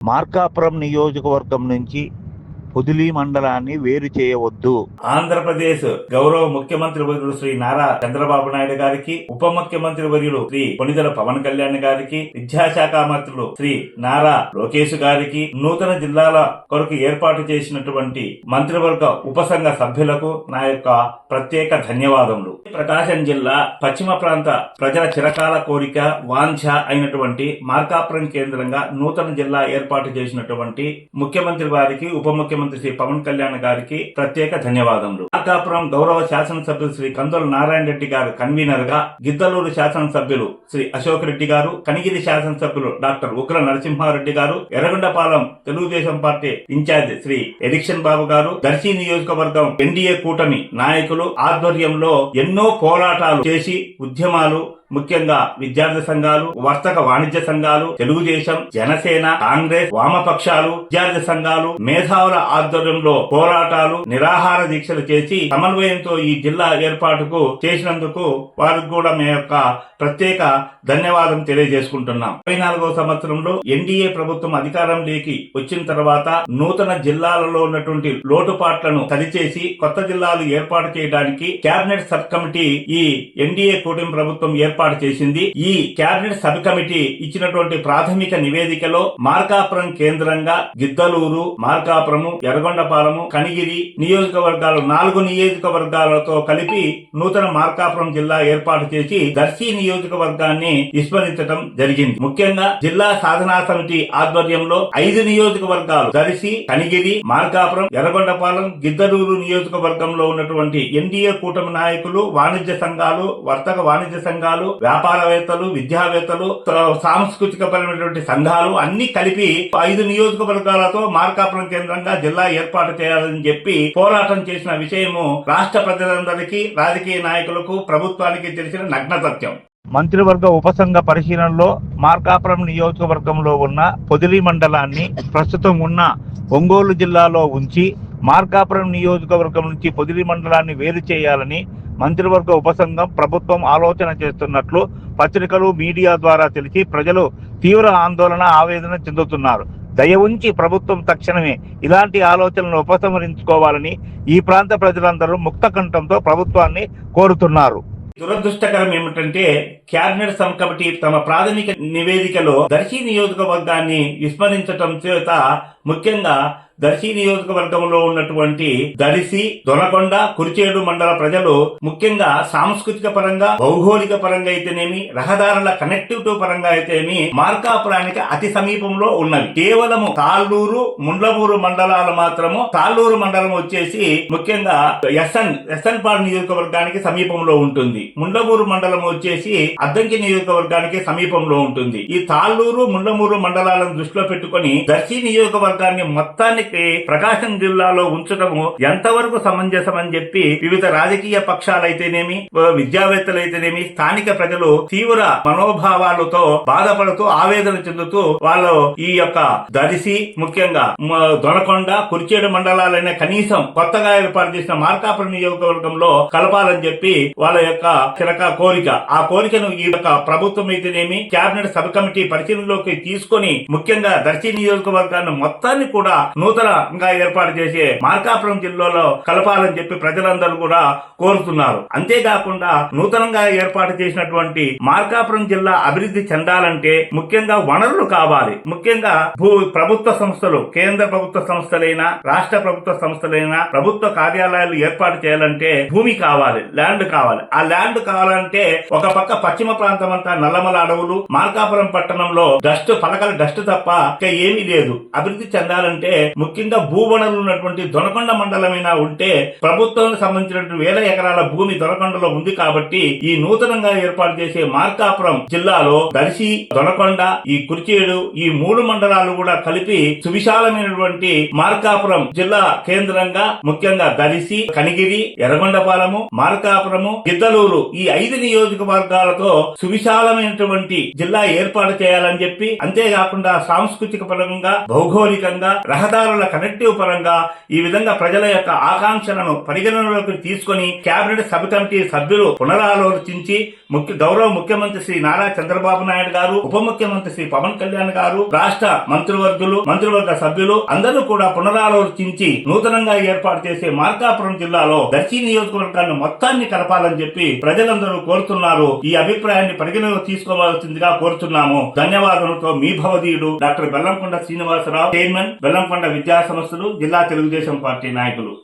మార్కాపురం నియోజకవర్గం నుంచి పొదిలి మండలాన్ని వేరు చేయవద్దు. ఆంధ్రప్రదేశ్ గౌరవ ముఖ్యమంత్రి వర్యులు శ్రీ నారా చంద్రబాబు నాయుడు గారికి ఉప ముఖ్యమంత్రి వర్యులు శ్రీ కొనిదల పవన్ కళ్యాణ్ గారికి విద్యాశాఖ మంత్రులు శ్రీ నారా లోకేష్ గారికి నూతన జిల్లాల కొరకు ఏర్పాటు చేసినటువంటి మంత్రివర్గ ఉపసంఘ సభ్యులకు నా యొక్క ప్రత్యేక ధన్యవాదములు. ప్రకాశం జిల్లా పశ్చిమ ప్రాంత ప్రజల చిరకాల కోరిక వాంఛ అయినటువంటి మార్కాపురం కేంద్రంగా నూతన జిల్లా ఏర్పాటు చేసినటువంటి ముఖ్యమంత్రి వారికి ఉప ముఖ్యమంత్రి శ్రీ పవన్ కళ్యాణ్ గారికి ప్రత్యేక ధన్యవాదములు. మార్కాపురం గౌరవ శాసనసభ్యులు శ్రీ కందుల నారాయణ రెడ్డి గారు కన్వీనర్గా గిద్దలూరు శాసనసభ్యులు శ్రీ అశోక్ రెడ్డి గారు కనిగిరి శాసనసభ్యులు డాక్టర్ ఉగ్ర నరసింహారెడ్డి గారు ఎర్రగొండపాలెం తెలుగుదేశం పార్టీ ఇన్ఛార్జ్ శ్రీ ఎడిక్షన్ బాబు గారు దర్శి నియోజకవర్గం ఎన్డీఏ కూటమి నాయకులు ఆధ్వర్యంలో ఎన్నో పోరాటాలు చేసి ఉద్యమాలు ముఖ్యంగా విద్యార్థి సంఘాలు వర్తక వాణిజ్య సంఘాలు తెలుగుదేశం జనసేన కాంగ్రెస్ వామపక్షాలు విద్యార్థి సంఘాలు మేధావుల ఆధ్వర్యంలో పోరాటాలు నిరాహార దీక్షలు చేసి సమన్వయంతో ఈ జిల్లా ఏర్పాటుకు చేసినందుకు వారికి కూడా మీ యొక్క ప్రత్యేక ధన్యవాదం తెలియజేసుకుంటున్నాం. ఇరవై నాలుగో సంవత్సరంలో ఎన్డీఏ ప్రభుత్వం అధికారంలోకి వచ్చిన తర్వాత నూతన జిల్లాలలో ఉన్నటువంటి లోటుపాట్లను సరిచేసి కొత్త జిల్లాలు ఏర్పాటు చేయడానికి కేబినెట్ సబ్ కమిటీ ఈ ఎన్డీఏ కూటమి ప్రభుత్వం ఏర్పాటు ఏర్పాటు చేసింది. ఈ కేబినెట్ సబ్ కమిటీ ఇచ్చినటువంటి ప్రాథమిక నివేదికలో మార్కాపురం కేంద్రంగా గిద్దలూరు మార్కాపురము ఎర్రగొండపాలము కనిగిరి నియోజకవర్గాలు నాలుగు నియోజకవర్గాలతో కలిపి నూతన మార్కాపురం జిల్లా ఏర్పాటు చేసి దర్శి నియోజకవర్గాన్ని విస్మరించడం జరిగింది. ముఖ్యంగా జిల్లా సాధనా సమితి ఆధ్వర్యంలో ఐదు నియోజకవర్గాలు దర్శి కనిగిరి మార్కాపురం ఎర్రగొండపాలెం గిద్దలూరు నియోజకవర్గంలో ఉన్నటువంటి ఎన్డీఏ కూటమి నాయకులు వాణిజ్య సంఘాలు వర్తక వాణిజ్య సంఘాలు వ్యాపారవేత్తలు విద్యావేత్తలు త- సాంస్కృతిక పరమైనటువంటి సంఘాలు అన్ని కలిపి ఐదు నియోజకవర్గాలతో మార్కాపురం కేంద్రంగా జిల్లా ఏర్పాటు చేయాలని చెప్పి పోరాటం చేసిన విషయము రాష్ట్ర ప్రజలందరికీ రాజకీయ నాయకులకు ప్రభుత్వానికి తెలిసిన నగ్న సత్యం. మంత్రివర్గ ఉపసంఘ పరిశీలనలో మార్కాపురం నియోజకవర్గంలో ఉన్న పొదిలి మండలాన్ని ప్రస్తుతం ఉన్న ఒంగోలు జిల్లాలో ఉంచి మార్కాపురం నియోజకవర్గం నుంచి పొదిలి మండలాన్ని వేరు చేయాలని మంత్రివర్గ ఉపసంఘం ప్రభుత్వం ఆలోచన చేస్తున్నట్లు పత్రికలు మీడియా ద్వారా తెలిసి ప్రజలు తీవ్ర ఆందోళన ఆవేదన చెందుతున్నారు. దయ ఉంచి ప్రభుత్వం తక్షణమే ఇలాంటి ఆలోచనలను ఉపసంహరించుకోవాలని ఈ ప్రాంత ప్రజలందరూ ముక్త కంఠంతో ప్రభుత్వాన్ని కోరుతున్నారు. దురదృష్టకరం ఏమిటంటే క్యాబినెట్ సబ్ కమిటీ తమ ప్రాథమిక నివేదికలో దర్శి నియోజకవర్గాన్ని విస్మరించటం చేత ముఖ్యంగా దర్శి నియోజకవర్గంలో ఉన్నటువంటి దరిసి దొనకొండ కురిచేడు మండల ప్రజలు ముఖ్యంగా సాంస్కృతిక పరంగా భౌగోళిక పరంగా అయితేనేమి రహదారుల కనెక్టివిటీ పరంగా అయితేనేమి మార్కాపురానికి అతి సమీపంలో ఉన్నవి. కేవలము తాళ్ళూరు ముండ్లమూరు మండలాలు మాత్రము తాళ్ళూరు మండలం వచ్చేసి ముఖ్యంగా ఎస్ఎన్ ఎస్ఎన్ పాడు నియోజకవర్గానికి సమీపంలో ఉంటుంది. ముండ్లమూరు మండలం వచ్చేసి అద్దంకి నియోజకవర్గానికి సమీపంలో ఉంటుంది. ఈ తాళ్ళూరు ముండ్లమూరు మండలాలను దృష్టిలో పెట్టుకొని దర్శి నియోజకవర్గాన్ని మొత్తానికి ప్రకాశం జిల్లాలో ఉంచడము ఎంతవరకు సమంజసమని చెప్పి వివిధ రాజకీయ పక్షాలైతేనేమి విద్యావేత్తలైతేనేమి స్థానిక ప్రజలు తీవ్ర మనోభావాలతో బాధపడుతూ ఆవేదన చెందుతూ వాళ్ళు ఈ యొక్క దరిసి ముఖ్యంగా దొనకొండ కురిచేడు మండలాలైన కనీసం కొత్తగా ఏర్పాటు చేసిన మార్కాపురం నియోజకవర్గంలో కలపాలని చెప్పి వాళ్ళ యొక్క చిరక కోరిక. ఆ కోరికను ఈ యొక్క ప్రభుత్వం అయితేనేమి కేబినెట్ సబ్ కమిటీ పరిశీలనలోకి తీసుకొని ముఖ్యంగా దర్శి నియోజకవర్గాన్ని మొత్తాన్ని కూడా నూతన నూతనంగా ఏర్పాటు చేసే మార్కాపురం జిల్లాలో కలపాలని చెప్పి ప్రజలందరూ కూడా కోరుతున్నారు. అంతేకాకుండా నూతనంగా ఏర్పాటు చేసినటువంటి మార్కాపురం జిల్లా అభివృద్ధి చెందాలంటే ముఖ్యంగా వనరులు కావాలి. ముఖ్యంగా భూ ప్రభుత్వ సంస్థలు కేంద్ర ప్రభుత్వ సంస్థలైనా రాష్ట్ర ప్రభుత్వ సంస్థలైనా ప్రభుత్వ కార్యాలయాలు ఏర్పాటు చేయాలంటే భూమి కావాలి ల్యాండ్ కావాలి. ఆ ల్యాండ్ కావాలంటే ఒక పక్క పశ్చిమ ప్రాంతం అంతా నల్లమల అడవులు మార్కాపురం పట్టణంలో డస్ట్ పలకల డస్ట్ తప్ప ఇంకా ఏమీ లేదు. అభివృద్ధి చెందాలంటే ముఖ్యంగా భూ ఉన్నటువంటి దొనకొండ మండలమైనా ఉంటే ప్రభుత్వానికి సంబంధించినటువంటి వేల ఎకరాల భూమి దొనకొండలో ఉంది కాబట్టి ఈ నూతనంగా ఏర్పాటు చేసే మార్కాపురం జిల్లాలో దర్శి దొనకొండ ఈ కుర్చేడు ఈ మూడు మండలాలు కూడా కలిపి సువిశాలమైనటువంటి మార్కాపురం జిల్లా కేంద్రంగా ముఖ్యంగా దరిసి కనిగిరి ఎర్రగొండపాలము మార్కాపురము గిద్దలూరు ఈ ఐదు నియోజకవర్గాలతో సువిశాలమైనటువంటి జిల్లా ఏర్పాటు చేయాలని చెప్పి అంతేకాకుండా సాంస్కృతిక పరంగా భౌగోళికంగా రహదారుల రహదారుల కనెక్టివ్ పరంగా ఈ విధంగా ప్రజల యొక్క ఆకాంక్షలను పరిగణనలోకి తీసుకొని కేబినెట్ సబ్ కమిటీ సభ్యులు పునరాలోచించి ముఖ్య గౌరవ ముఖ్యమంత్రి శ్రీ నారా చంద్రబాబు నాయుడు గారు ఉప ముఖ్యమంత్రి శ్రీ పవన్ కళ్యాణ్ గారు రాష్ట్ర మంత్రివర్గులు మంత్రివర్గ సభ్యులు అందరూ కూడా పునరాలోచించి నూతనంగా ఏర్పాటు చేసే మార్కాపురం జిల్లాలో దర్శి నియోజకవర్గాన్ని మొత్తాన్ని కలపాలని చెప్పి ప్రజలందరూ కోరుతున్నారు. ఈ అభిప్రాయాన్ని పరిగణలోకి తీసుకోవాల్సిందిగా కోరుతున్నాము. ధన్యవాదాలతో మీ భవదీయుడు డాక్టర్ బెల్లంకొండ శ్రీనివాసరావు చైర్మన్ బెల్లంకొండ విద్యా సంస్థలు జిల్లా తెలుగుదేశం పార్టీ నాయకులు.